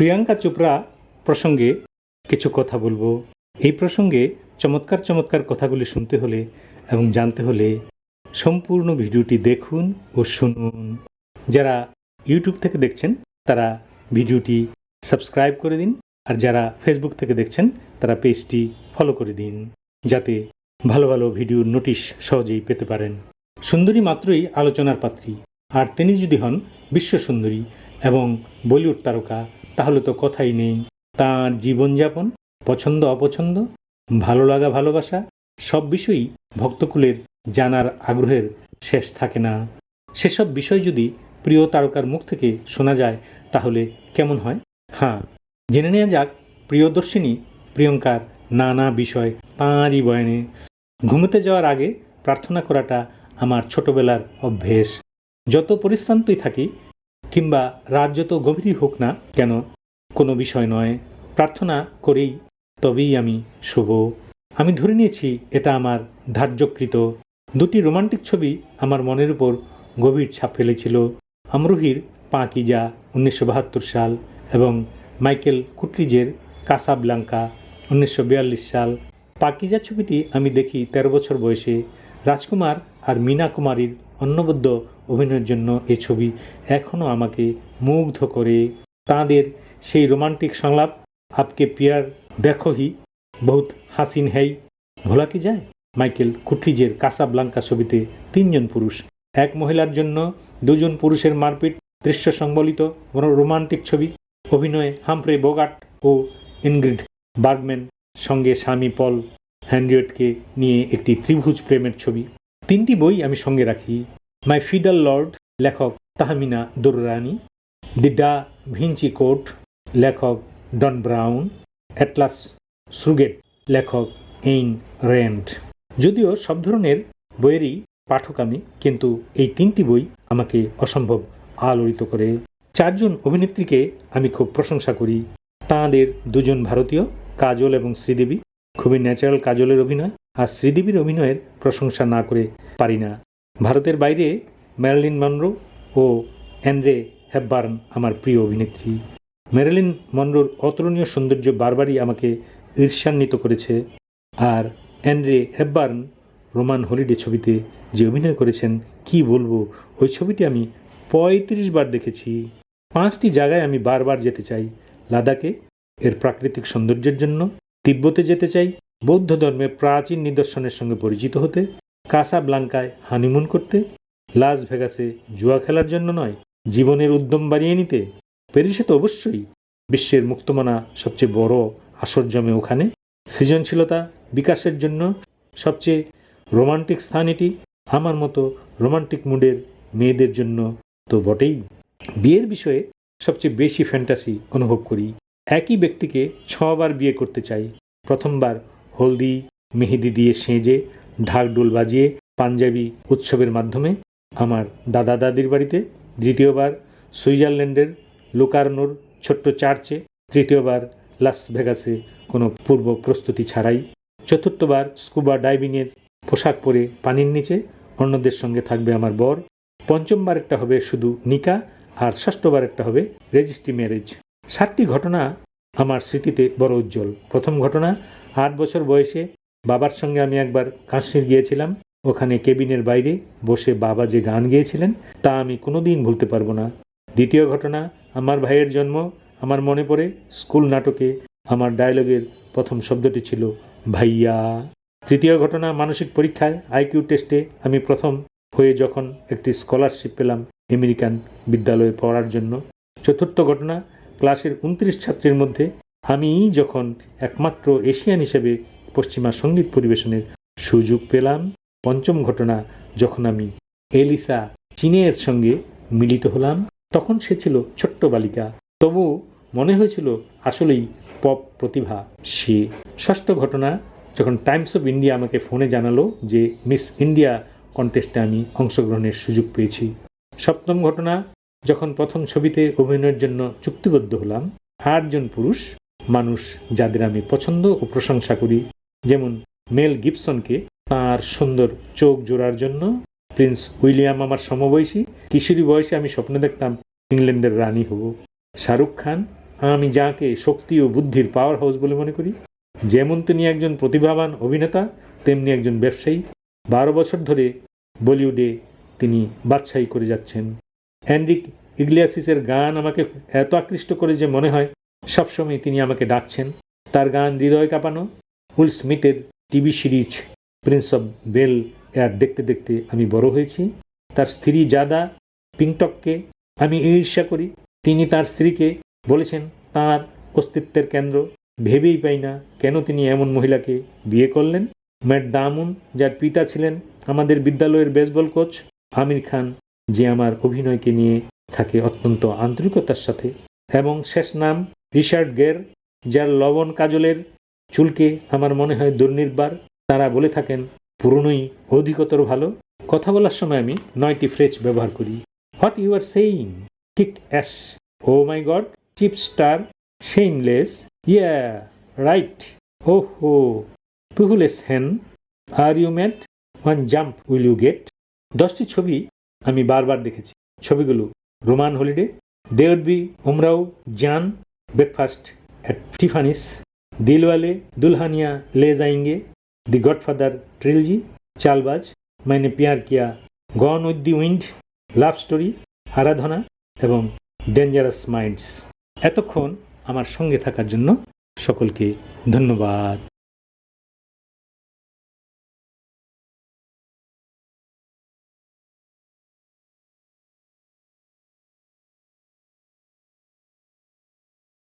প্রিয়াঙ্কা চোপড়া প্রসঙ্গে কিছু কথা বলব। এই প্রসঙ্গে চমৎকার চমৎকার কথাগুলি শুনতে হলে এবং জানতে হলে সম্পূর্ণ ভিডিওটি দেখুন ও শুনুন। যারা ইউটিউব থেকে দেখছেন, তারা ভিডিওটি সাবস্ক্রাইব করে দিন আর যারা ফেসবুক থেকে দেখছেন, তারা পেজটি ফলো করে দিন, যাতে ভালো ভালো ভিডিওর নোটিশ সহজেই পেতে পারেন। সুন্দরী মাত্রই আলোচনার পাত্রী। আর তিনি যদি হন বিশ্ব সুন্দরী এবং বলিউড তারকা তাহলে তো কথাই নেই। তাঁর জীবনযাপন, পছন্দ, অপছন্দ, ভালো লাগা, ভালোবাসা, সব বিষয়ই ভক্তকুলের জানার আগ্রহের শেষ থাকে না। সেসব বিষয় যদি প্রিয় তারকার মুখ থেকে শোনা যায়, তাহলে কেমন হয়? হ্যাঁ জেনে নেওয়া যাক প্রিয়দর্শিনী প্রিয়ঙ্কার নানা বিষয় তাঁরই বয়ানে। ঘুমোতে যাওয়ার আগে প্রার্থনা করাটা আমার ছোটবেলার অভ্যেস। যত পরিশ্রান্তই থাকি কিংবা রাত যত গভীরই হোক না কেন? কোনো বিষয় নয়। প্রার্থনা করেই তবেই আমি শুভ। আমি ধরে নিয়েছি এটা আমার ধার্যকৃত। দুটি রোমান্টিক ছবি আমার মনের উপর গভীর ছাপ ফেলেছিল। আমরুহির পাঁকিজা উনিশশো বাহাত্তর সাল এবং মাইকেল কুটরিজের কাসাবলাঙ্কা উনিশশো বিয়াল্লিশ সাল। পাকিজা ছবিটি আমি দেখি তেরো বছর বয়সে। রাজকুমার আর মীনা কুমারীর অন্নবদ্য অভিনয়ের জন্য এই ছবি এখনও আমাকে মুগ্ধ করে। তাঁদের সেই রোমান্টিক সংলাপ, আপকে পিয়ার, দেখো হি, বহুত হাসিন হেই ভোলা কি যায়? মাইকেল কুট্রিজের কাসাবলাঙ্কা ছবিতে তিনজন পুরুষ। এক মহিলার জন্য দুজন পুরুষের মারপিট, দৃশ্য সংবলিত রোমান্টিক ছবি। অভিনয়ে হামফ্রে বোগাট ও ইনগ্রিড বার্গম্যান সঙ্গে স্বামী পল হ্যান্ড্রিয়েটকে নিয়ে একটি ত্রিভুজ প্রেমের ছবি। তিনটি বই আমি সঙ্গে রাখি। মাই ফিডাল লর্ড লেখক তাহমিনা দুররানি দি ডা ভিঞ্চি কোট লেখক ডন ব্রাউন অ্যাটলাস সুগেট লেখক এইন রেন্ট যদিও সব ধরনের বইয়েরই পাঠক আমি, কিন্তু এই তিনটি বই আমাকে অসম্ভব আলোড়িত করে। চারজন অভিনেত্রীকে আমি খুব প্রশংসা করি। তাঁদের দুজন ভারতীয়, কাজল এবং শ্রীদেবী। খুবই ন্যাচারাল কাজলের অভিনয়, আর শ্রীদেবীর অভিনয়ের প্রশংসা না করে পারি না। ভারতের বাইরে ম্যারলিন মনরো ও অ্যান্ড্রে হ্যাববার্ন আমার প্রিয় অভিনেত্রী। ম্যারিলিন মনরোর অতুলনীয় সৌন্দর্য বারবারই আমাকে ঈর্ষান্বিত করেছে আর অ্যান্ড্রে হেববার্ন রোমান হলিডে ছবিতে যে অভিনয় করেছেন, কি বলব, ওই ছবিটি আমি পঁয়ত্রিশ বার দেখেছি। পাঁচটি জায়গায় আমি বারবার যেতে চাই, লাদাখে, এর প্রাকৃতিক সৌন্দর্যের জন্য, তিব্বতে যেতে চাই, বৌদ্ধ ধর্মের প্রাচীন নিদর্শনের সঙ্গে পরিচিত হতে কাসা ব্লাঙ্কায় হানিমুন করতে? লাস ভেগাসে জুয়া খেলার জন্য নয়, জীবনের উদ্যম বাড়িয়ে নিতে? প্যারিসে তো অবশ্যই। বিশ্বের মুক্তমানা সবচেয়ে বড় আসর জমে ওখানে? সৃজনশীলতা বিকাশের জন্য সবচেয়ে রোমান্টিক স্থান এটি? আমার মতো রোমান্টিক মুডের মেয়েদের জন্য তো বটেই। বিয়ের বিষয়ে সবচেয়ে বেশি ফ্যান্টাসি অনুভব করি। একই ব্যক্তিকে ছবার বিয়ে করতে চাই। প্রথমবার হলদি, মেহেদি দিয়ে সেজে ঢাকডোল বাজিয়ে পাঞ্জাবি উৎসবের মাধ্যমে আমার দাদা দাদির বাড়িতে দ্বিতীয়বার সুইজারল্যান্ডের লুকার্নোর ছোট্ট চার্চে তৃতীয়বার লাস ভেগাসে কোনো পূর্ব প্রস্তুতি ছাড়াই চতুর্থবার স্কুবা ডাইভিংয়ের পোশাক পরে পানির নিচে অন্যদের সঙ্গে থাকবে আমার বর। পঞ্চমবার একটা হবে শুধু নিকা আর ষষ্ঠবার একটা হবে রেজিস্ট্রি ম্যারেজ। সাতটি ঘটনা আমার স্মৃতিতে বড় উজ্জ্বল। প্রথম ঘটনা, আট বছর বয়সে বাবার সঙ্গে আমি একবার কাশ্মীর গিয়েছিলাম। ওখানে কেবিনের বাইরে বসে বাবা যে গান গেয়েছিলেন, তা আমি কোনোদিন ভুলতে পারব না। দ্বিতীয় ঘটনা, আমার ভাইয়ের জন্ম, আমার মনে পড়ে স্কুল নাটকে আমার ডায়লগের প্রথম শব্দটি ছিল, ভাইয়া। তৃতীয় ঘটনা, মানসিক পরীক্ষায় আইকিউ টেস্টে আমি প্রথম হয়ে যখন একটি স্কলারশিপ পেলাম আমেরিকান বিদ্যালয়ে পড়ার জন্য। চতুর্থ ঘটনা, ক্লাসের উনত্রিশ ছাত্রীর মধ্যে আমি যখন একমাত্র এশিয়ান হিসেবে পশ্চিমা সংগীত পরিবেশনের সুযোগ পেলাম। পঞ্চম ঘটনা, যখন আমি এলিসা চীনের সঙ্গে মিলিত হলাম, তখন সে ছিল ছোট্ট বালিকা। তবু মনে হয়েছিল আসলেই পপ প্রতিভা সে। ষষ্ঠ ঘটনা, যখন টাইমস অফ ইন্ডিয়া আমাকে ফোনে জানালো যে মিস ইন্ডিয়া কন্টেস্টে আমি অংশগ্রহণের সুযোগ পেয়েছি। সপ্তম ঘটনা, যখন প্রথম ছবিতে অভিনয়ের জন্য চুক্তিবদ্ধ হলাম, আটজন পুরুষ, মানুষ যাদের আমি পছন্দ ও প্রশংসা করি যেমন মেল গিবসনকে তার সুন্দর চোখ জোড়ার জন্য প্রিন্স উইলিয়াম আমার সমবয়সী। কিশোরী বয়সে আমি স্বপ্ন দেখতাম ইংল্যান্ডের রানী হব। শাহরুখ খান, আমি যাকে শক্তি ও বুদ্ধির পাওয়ার হাউস বলে মনে করি। যেমন তিনি একজন প্রতিভাবান অভিনেতা, তেমনি একজন ব্যবসায়ী। বারো বছর ধরে বলিউডে তিনি বাদশাহী করে যাচ্ছেন। অ্যান্ড্রিক ইগলিয়াসিসের গান আমাকে এত আকৃষ্ট করে যে মনে হয় সবসময় তিনি আমাকে ডাকছেন। তার গান হৃদয় কাঁপানো Will স্মিথের TV series Prince of Bel Air দেখতে দেখতে আমি বড় হয়েছি। তার স্ত্রী জাদা পিংটককে আমি ঈর্ষা করি। তিনি তার স্ত্রীকে বলেছেন, তার অস্তিত্বের কেন্দ্র ভেবেই পাই না কেন তিনি এমন মহিলাকে বিয়ে করলেন। ম্যাট দামুন, যার পিতা ছিলেন আমাদের বিদ্যালয়ের বেসবল কোচ, আমির খান, যে আমার অভিনয়কে নিয়ে থাকে অত্যন্ত আন্তরিকতার সাথে। এবং শেষ নাম রিচার্ড গের, যার লবণ কাজলের চুলকে আমার মনে হয় দুর্নির্বার। তারা বলে থাকেন, পুরনোই অধিকতর ভালো। কথা বলার সময় আমি নয়টি ফ্রেজ ব্যবহার করি। What you are saying kick ass oh my god cheap star shameless yeah right oh ho পিহুলেস হ্যান are you mad one jump will you get দশটি ছবি আমি বারবার দেখেছি। ছবিগুলো রোমান হলিডে। দেউড B Umrao Jaan Breakfast at Tiffany's Dilwale Dulhania Le যাইঙ্গে the Godfather trilogy Chaalbaaz Maine Pyar Kiya Gone with the Wind love story Aradhana এবং dangerous minds এতক্ষণ আমার সঙ্গে থাকার জন্য সকলকে ধন্যবাদ।